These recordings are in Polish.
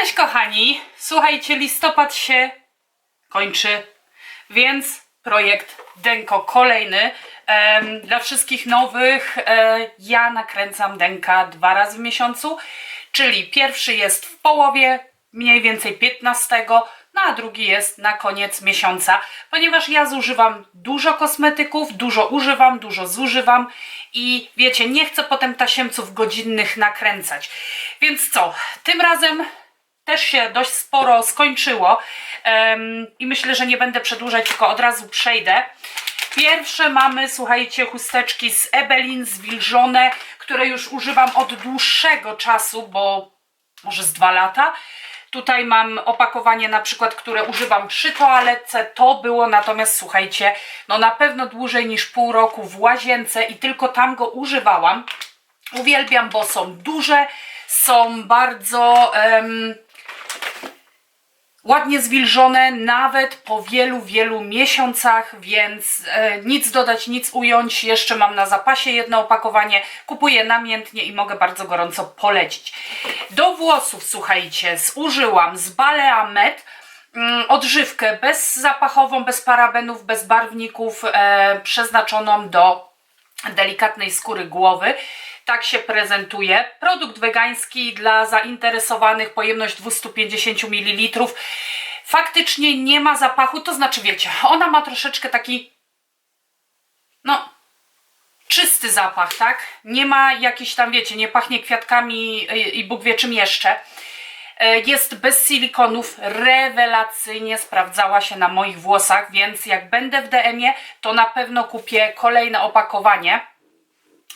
Cześć kochani! Słuchajcie, listopad się kończy, więc projekt Denko kolejny. Dla wszystkich nowych e, ja nakręcam Denka dwa razy w miesiącu, czyli pierwszy jest w połowie, mniej więcej 15, no a drugi jest na koniec miesiąca, ponieważ ja zużywam dużo kosmetyków, dużo używam, dużo zużywam i wiecie, nie chcę potem tasiemców godzinnych nakręcać. Więc co, tym razem też się dość sporo skończyło em, i myślę, że nie będę przedłużać, tylko od razu przejdę. Pierwsze mamy, słuchajcie, chusteczki z Ebelin zwilżone, które już używam od dłuższego czasu, bo może z dwa lata. Tutaj mam opakowanie na przykład, które używam przy toaletce. To było natomiast, słuchajcie, no na pewno dłużej niż pół roku w łazience i tylko tam go używałam. Uwielbiam, bo są duże, są bardzo em, ładnie zwilżone, nawet po wielu, wielu miesiącach, więc e, nic dodać, nic ująć. Jeszcze mam na zapasie jedno opakowanie, kupuję namiętnie i mogę bardzo gorąco polecić. Do włosów, słuchajcie, zużyłam z Balea Med mm, odżywkę bezzapachową, bez parabenów, bez barwników, e, przeznaczoną do delikatnej skóry głowy. Tak się prezentuje. Produkt wegański dla zainteresowanych, pojemność 250 ml. Faktycznie nie ma zapachu, to znaczy wiecie, ona ma troszeczkę taki no czysty zapach, tak? Nie ma jakiś tam, wiecie, nie pachnie kwiatkami i, i Bóg wie czym jeszcze. E, Jest bez silikonów, rewelacyjnie sprawdzała się na moich włosach, więc jak będę w DM-ie, to na pewno kupię kolejne opakowanie.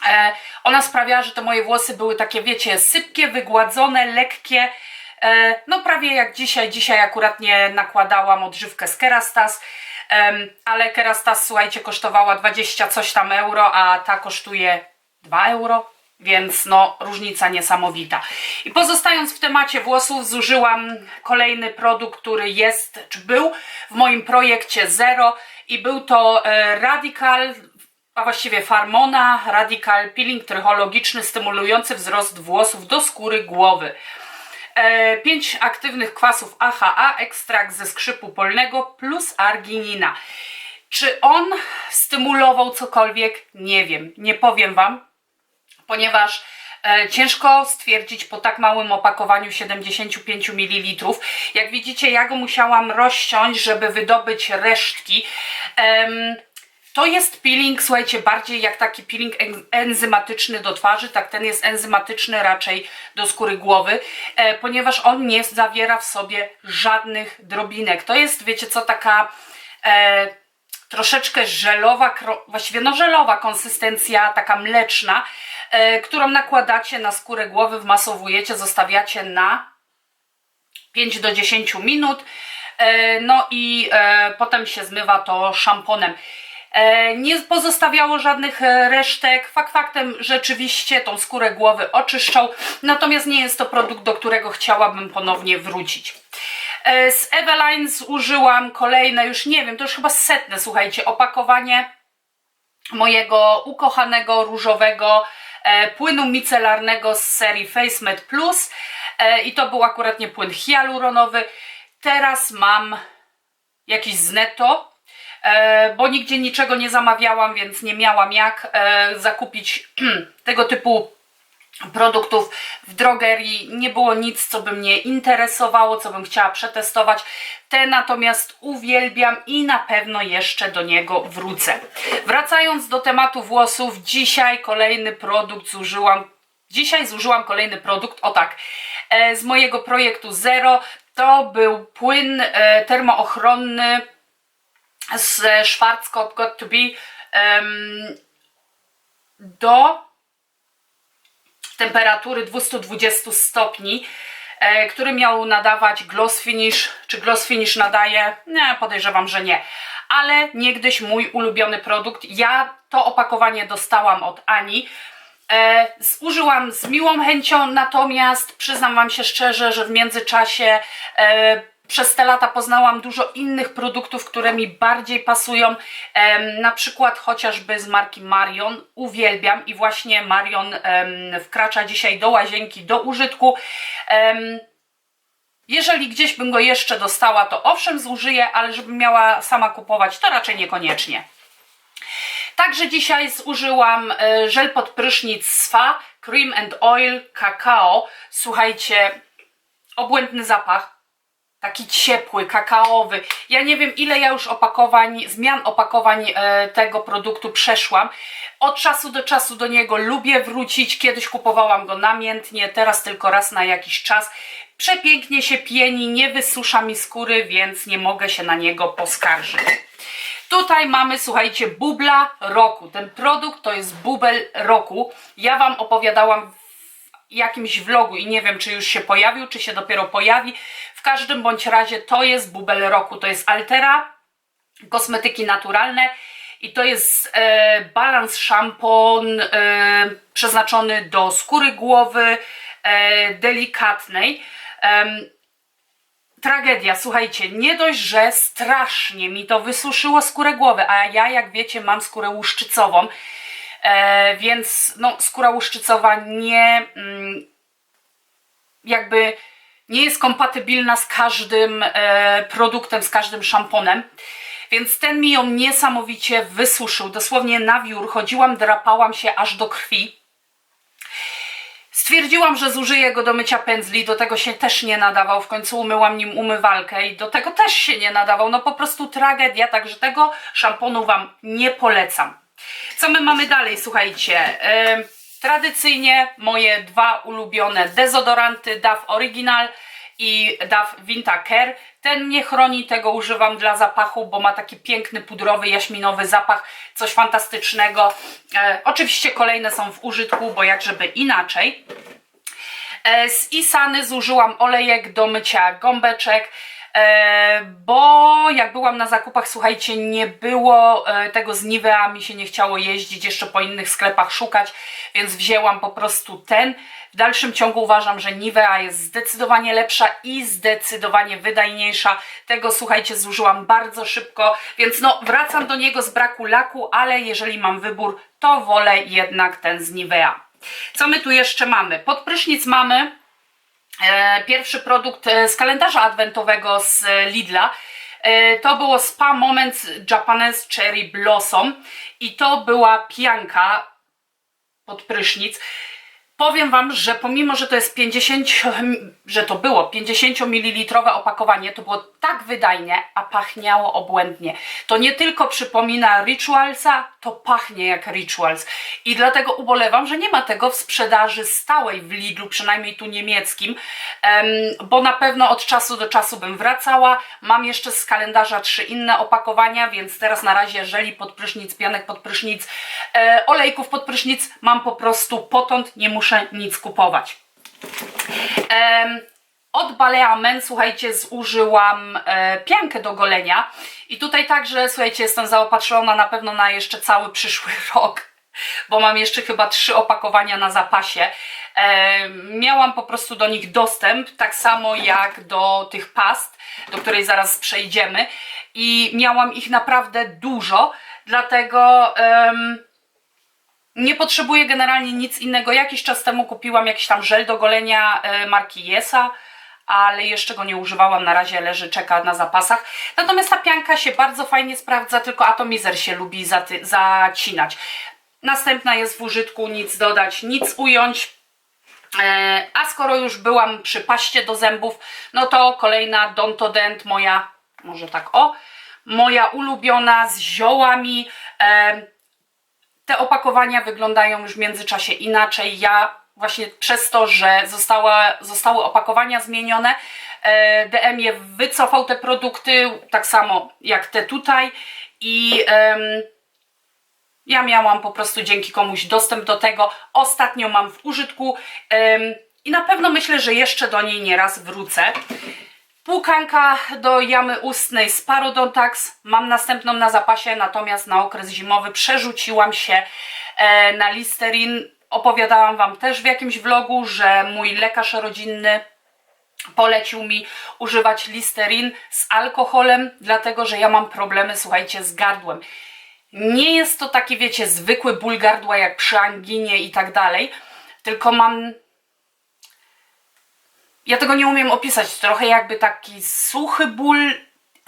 E, Ona sprawiała, że te moje włosy były takie, wiecie, sypkie, wygładzone, lekkie. E, No prawie jak dzisiaj. Dzisiaj akurat nie nakładałam odżywkę z Kerastas, ale Kerastas, słuchajcie, kosztowała 20 coś tam euro, a ta kosztuje 2 euro. Więc no, różnica niesamowita. I pozostając w temacie włosów, zużyłam kolejny produkt, który jest, czy był w moim projekcie Zero i był to e, Radical, a właściwie Farmona Radical Peeling trychologiczny stymulujący wzrost włosów do skóry głowy. E, 5 aktywnych kwasów AHA, ekstrakt ze skrzypu polnego plus arginina. Czy on stymulował cokolwiek? Nie wiem, nie powiem Wam ponieważ e, ciężko stwierdzić po tak małym opakowaniu 75 ml. Jak widzicie, ja go musiałam rozciąć, żeby wydobyć resztki. To jest peeling, słuchajcie, bardziej jak taki peeling en- enzymatyczny do twarzy, tak ten jest enzymatyczny raczej do skóry głowy, e, ponieważ on nie zawiera w sobie żadnych drobinek. To jest, wiecie co, taka e, troszeczkę żelowa, właściwie no żelowa konsystencja, taka mleczna, e, którą nakładacie na skórę głowy, wmasowujecie, zostawiacie na 5 do 10 minut. E, No i e, potem się zmywa to szamponem. E, Nie pozostawiało żadnych e, resztek. Fakt faktem rzeczywiście tą skórę głowy oczyszczał, natomiast nie jest to produkt, do którego chciałabym ponownie wrócić. E, Z Eveline zużyłam kolejne, już nie wiem, to już chyba setne, słuchajcie, opakowanie mojego ukochanego różowego płynu micelarnego z serii Face Med Plus i to był akurat nie płyn hialuronowy. Teraz mam jakiś z netto, e, bo nigdzie niczego nie zamawiałam, więc nie miałam jak e, zakupić tego typu produktów w drogerii. Nie było nic, co by mnie interesowało, co bym chciała przetestować. Te natomiast uwielbiam i na pewno jeszcze do niego wrócę. Wracając do tematu włosów, dzisiaj kolejny produkt zużyłam. Dzisiaj zużyłam kolejny produkt, o tak, e, z mojego projektu Zero. To był płyn e, termoochronny z Schwarzkopf Got to Be em, do temperatury 220 stopni, e, który miał nadawać gloss finish. Czy gloss finish nadaje? Nie, podejrzewam, że nie. Ale niegdyś mój ulubiony produkt. Ja to opakowanie dostałam od Ani. E, zużyłam z miłą chęcią, natomiast przyznam Wam się szczerze, że w międzyczasie e, przez te lata poznałam dużo innych produktów, które mi bardziej pasują. Na przykład chociażby z marki Marion. Uwielbiam i właśnie Marion wkracza dzisiaj do łazienki, do użytku. Jeżeli gdzieś bym go jeszcze dostała, to owszem zużyję, ale żebym miała sama kupować, to raczej niekoniecznie. Także dzisiaj zużyłam e, żel pod prysznic Sfa, Cream and Oil Kakao. Słuchajcie, obłędny zapach. Taki ciepły, kakaowy. Ja nie wiem, ile ja już opakowań, zmian opakowań e, tego produktu przeszłam. Od czasu do czasu do niego lubię wrócić. Kiedyś kupowałam go namiętnie, teraz tylko raz na jakiś czas. Przepięknie się pieni, nie wysusza mi skóry, więc nie mogę się na niego poskarżyć. Tutaj mamy, słuchajcie, bubla roku. Ten produkt to jest bubel roku. Ja Wam opowiadałam jakimś vlogu i nie wiem, czy już się pojawił, czy się dopiero pojawi. W każdym bądź razie to jest bubel roku. To jest Altera, kosmetyki naturalne i to jest e, balans szampon e, przeznaczony do skóry głowy e, delikatnej. Em, tragedia, słuchajcie, nie dość, że strasznie mi to wysuszyło skórę głowy, a ja, jak wiecie, mam skórę łuszczycową, e, więc no, skóra łuszczycowa nie mm, jakby nie jest kompatybilna z każdym e, produktem, z każdym szamponem. Więc ten mi ją niesamowicie wysuszył. Dosłownie na wiór chodziłam, drapałam się aż do krwi. Stwierdziłam, że zużyję go do mycia pędzli, do tego się też nie nadawał. W końcu umyłam nim umywalkę i do tego też się nie nadawał. No po prostu tragedia, także tego szamponu Wam nie polecam. Co my mamy dalej, słuchajcie? Yy, tradycyjnie moje dwa ulubione dezodoranty DAF Original i DAF Vinta Care. Ten mnie chroni, tego używam dla zapachu, bo ma taki piękny, pudrowy, jaśminowy zapach, coś fantastycznego. E, oczywiście kolejne są w użytku, bo jak żeby inaczej. E, z Isany zużyłam olejek do mycia gąbeczek. E, bo jak byłam na zakupach, słuchajcie, nie było e, tego z Nivea, mi się nie chciało jeździć jeszcze po innych sklepach szukać, więc wzięłam po prostu ten. W dalszym ciągu uważam, że Nivea jest zdecydowanie lepsza i zdecydowanie wydajniejsza. Tego, słuchajcie, zużyłam bardzo szybko, więc no wracam do niego z braku laku, ale jeżeli mam wybór, to wolę jednak ten z Nivea. Co my tu jeszcze mamy? Pod prysznic mamy pierwszy produkt e, z kalendarza adwentowego z Lidla. E, to było Spa Moments Japanese Cherry Blossom i to była pianka pod prysznic. Powiem Wam, że pomimo, że to jest 50, że to było 50 ml opakowanie, to było tak wydajnie, a pachniało obłędnie. To nie tylko przypomina Ritualsa, to pachnie jak Rituals. I dlatego ubolewam, że nie ma tego w sprzedaży stałej w Lidlu, przynajmniej tu niemieckim, bo na pewno od czasu do czasu bym wracała. Mam jeszcze z kalendarza trzy inne opakowania, więc teraz na razie żeli pod prysznic, pianek pod prysznic, e, olejków pod prysznic mam po prostu potąd, nie muszę nic kupować. Od Balea Men, słuchajcie, zużyłam e, piankę do golenia i tutaj także, słuchajcie, jestem zaopatrzona na pewno na jeszcze cały przyszły rok, bo mam jeszcze chyba trzy opakowania na zapasie. E, miałam po prostu do nich dostęp, tak samo jak do tych past, do której zaraz przejdziemy i miałam ich naprawdę dużo, dlatego... Nie potrzebuję generalnie nic innego. Jakiś czas temu kupiłam jakiś tam żel do golenia e, marki Yesa ale jeszcze go nie używałam, na razie leży, czeka na zapasach. Natomiast ta pianka się bardzo fajnie sprawdza, tylko atomizer się lubi zacinać. Następna jest w użytku, nic dodać, nic ująć. E, a skoro już byłam przy paście do zębów, no to kolejna Dontodent, moja, może tak o, moja ulubiona z ziołami. E, te opakowania wyglądają już w międzyczasie inaczej. Ja właśnie przez to, że została, zostały opakowania zmienione, e, DM wycofał te produkty, tak samo jak te tutaj i ja miałam po prostu dzięki komuś dostęp do tego. Ostatnio mam w użytku i na pewno myślę, że jeszcze do niej nieraz wrócę. Płukanka do jamy ustnej z Parodontax. Mam następną na zapasie, natomiast na okres zimowy przerzuciłam się e, na Listerin opowiadałam Wam też w jakimś vlogu, że mój lekarz rodzinny polecił mi używać Listerin z alkoholem, dlatego że ja mam problemy, słuchajcie, z gardłem. Nie jest to taki, wiecie, zwykły ból gardła jak przy anginie i tak dalej, tylko mam ja tego nie umiem opisać. Trochę jakby taki suchy ból.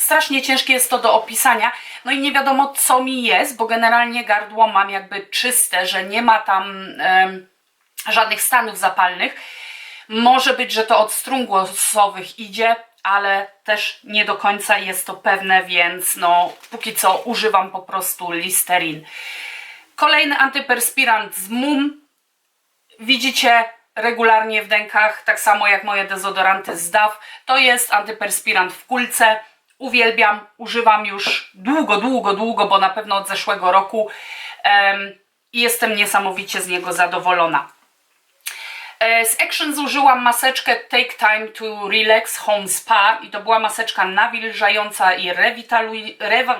Strasznie ciężkie jest to do opisania. No i nie wiadomo, co mi jest, bo generalnie gardło mam jakby czyste, że nie ma tam em, żadnych stanów zapalnych. Może być, że to od strun głosowych idzie, ale też nie do końca jest to pewne, więc no póki co używam po prostu Listerin. Kolejny antyperspirant z MUM. Widzicie regularnie w dękach, tak samo jak moje dezodoranty z DAW. To jest antyperspirant w kulce. Uwielbiam, używam już długo, długo, długo, bo na pewno od zeszłego roku i jestem niesamowicie z niego zadowolona. E, Z Action zużyłam maseczkę Take Time to Relax Home Spa i to była maseczka nawilżająca i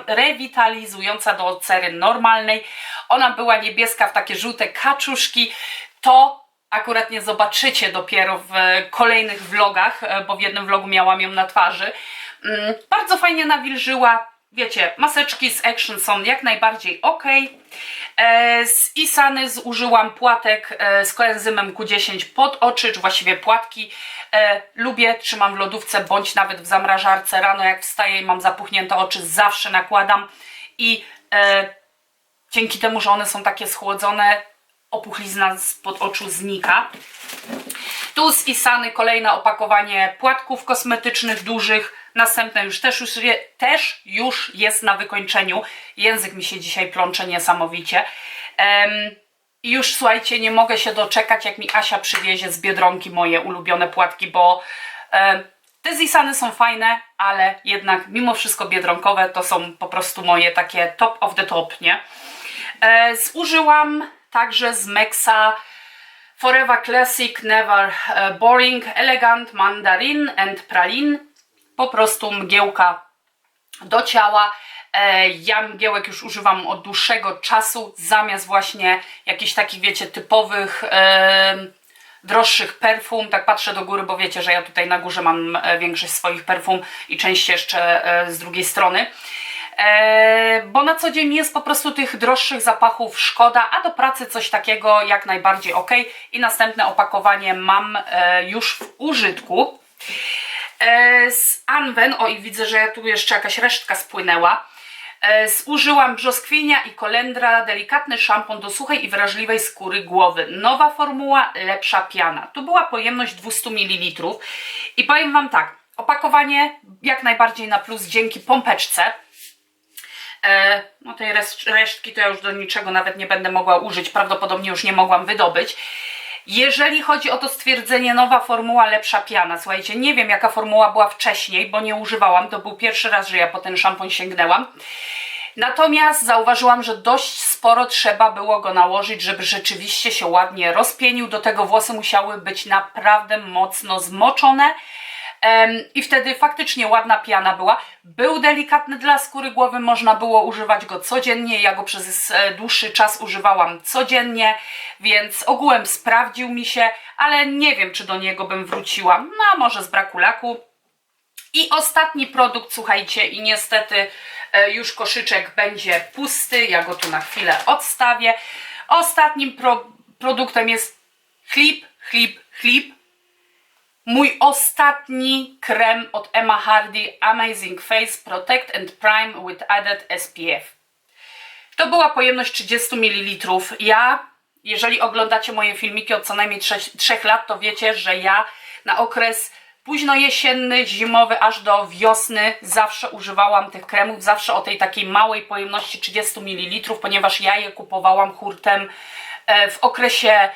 rewitalizująca do cery normalnej. Ona była niebieska w takie żółte kaczuszki. To akurat nie zobaczycie dopiero w kolejnych vlogach, e, bo w jednym vlogu miałam ją na twarzy. Mm, Bardzo fajnie nawilżyła. Wiecie, maseczki z Action są jak najbardziej ok. E, Z Isany zużyłam płatek e, z koenzymem Q10 pod oczy, czy właściwie płatki. Lubię, trzymam w lodówce bądź nawet w zamrażarce. Rano jak wstaję i mam zapuchnięte oczy, zawsze nakładam i dzięki temu, że one są takie schłodzone, opuchlizna spod oczu znika. Tu z Isany kolejne opakowanie płatków kosmetycznych dużych. Następne już też, już też już jest na wykończeniu. Język mi się dzisiaj plącze niesamowicie. I już słuchajcie, nie mogę się doczekać, jak mi Asia przywiezie z Biedronki moje ulubione płatki, bo em, te z Isany są fajne, ale jednak mimo wszystko biedronkowe to są po prostu moje takie top of the top, nie? E, zużyłam także z Mexa Forever Classic, Never e, Boring, Elegant, Mandarin and Pralin. Po prostu mgiełka do ciała. E, Ja mgiełek już używam od dłuższego czasu, zamiast właśnie jakichś takich, wiecie, typowych, e, droższych perfum. Tak patrzę do góry, bo wiecie, że ja tutaj na górze mam większość swoich perfum i część jeszcze z drugiej strony. E, bo na co dzień jest po prostu tych droższych zapachów szkoda, a do pracy coś takiego jak najbardziej ok. I następne opakowanie mam e, już w użytku. E, z Anwen, o i widzę, że tu jeszcze jakaś resztka spłynęła. Zużyłam brzoskwinia i kolendra, delikatny szampon do suchej i wrażliwej skóry głowy. Nowa formuła, lepsza piana. Tu była pojemność 200 ml i powiem Wam tak, opakowanie jak najbardziej na plus dzięki pompeczce. E, no tej resz- resztki to ja już do niczego nawet nie będę mogła użyć, prawdopodobnie już nie mogłam wydobyć. Jeżeli chodzi o to stwierdzenie nowa formuła, lepsza piana, słuchajcie, nie wiem jaka formuła była wcześniej, bo nie używałam, to był pierwszy raz, że ja po ten szampon sięgnęłam. Natomiast zauważyłam, że dość sporo trzeba było go nałożyć, żeby rzeczywiście się ładnie rozpienił. Do tego włosy musiały być naprawdę mocno zmoczone. I wtedy faktycznie ładna piana była. Był delikatny dla skóry głowy, można było używać go codziennie. Ja go przez e, dłuższy czas używałam codziennie, więc ogółem sprawdził mi się, ale nie wiem, czy do niego bym wróciła. No, może z braku laku. I ostatni produkt, słuchajcie, i niestety e, już koszyczek będzie pusty. Ja go tu na chwilę odstawię. Ostatnim pro produktem jest chlip, chlip, chlip. Mój ostatni krem od Emma Hardy Amazing Face Protect and Prime with Added SPF. To była pojemność 30 ml. Ja, jeżeli oglądacie moje filmiki od co najmniej 3, 3 lat, to wiecie, że ja na okres późno jesienny, zimowy, aż do wiosny zawsze używałam tych kremów, zawsze o tej takiej małej pojemności 30 ml, ponieważ ja je kupowałam hurtem e, w okresie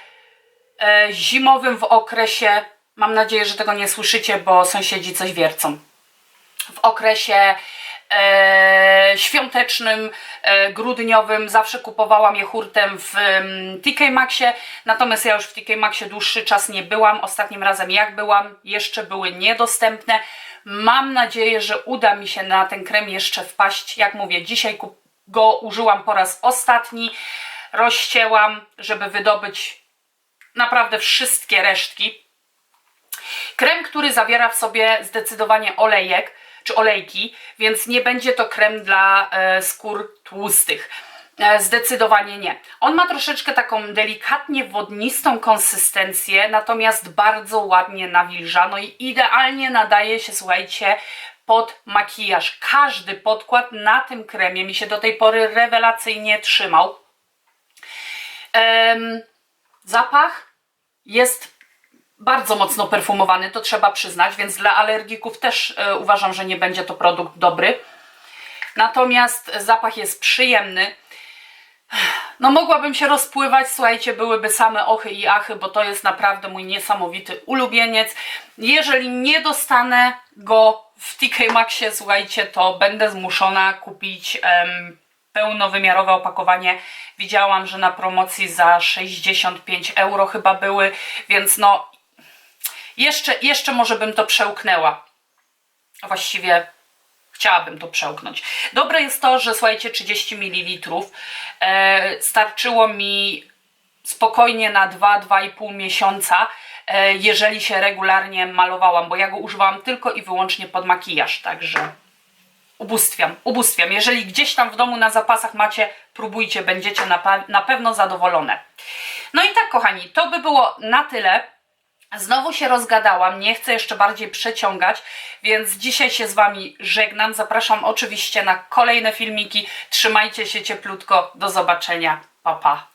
e, zimowym, w okresie, mam nadzieję, że tego nie słyszycie, bo sąsiedzi coś wiercą w okresie e, świątecznym, e, grudniowym. Zawsze kupowałam je hurtem w mm, TK Maxie, natomiast ja już w TK Maxie dłuższy czas nie byłam. Ostatnim razem jak byłam, jeszcze były niedostępne. Mam nadzieję, że uda mi się na ten krem jeszcze wpaść. Jak mówię, dzisiaj go użyłam po raz ostatni. Rozcięłam, żeby wydobyć naprawdę wszystkie resztki. Krem, który zawiera w sobie zdecydowanie olejek czy olejki, więc nie będzie to krem dla e, skór tłustych. E, Zdecydowanie nie. On ma troszeczkę taką delikatnie wodnistą konsystencję, natomiast bardzo ładnie nawilża. No i idealnie nadaje się, słuchajcie, pod makijaż. Każdy podkład na tym kremie mi się do tej pory rewelacyjnie trzymał. Zapach jest bardzo mocno perfumowany, to trzeba przyznać, więc dla alergików też e, uważam, że nie będzie to produkt dobry. Natomiast zapach jest przyjemny. No mogłabym się rozpływać, słuchajcie, byłyby same ochy i achy, bo to jest naprawdę mój niesamowity ulubieniec. Jeżeli nie dostanę go w TK Maxie, słuchajcie, to będę zmuszona kupić em, pełnowymiarowe opakowanie. Widziałam, że na promocji za 65 euro chyba były, więc no jeszcze, jeszcze może bym to przełknęła. Właściwie chciałabym to przełknąć. Dobre jest to, że słuchajcie, 30 ml e, starczyło mi spokojnie na 2-2,5 miesiąca, e, jeżeli się regularnie malowałam, bo ja go używałam tylko i wyłącznie pod makijaż, także ubóstwiam, ubóstwiam. Jeżeli gdzieś tam w domu na zapasach macie, próbujcie, będziecie na, na pewno zadowolone. No i tak, kochani, to by było na tyle. Znowu się rozgadałam, nie chcę jeszcze bardziej przeciągać, więc dzisiaj się z Wami żegnam. Zapraszam oczywiście na kolejne filmiki. Trzymajcie się cieplutko. Do zobaczenia. Pa, pa.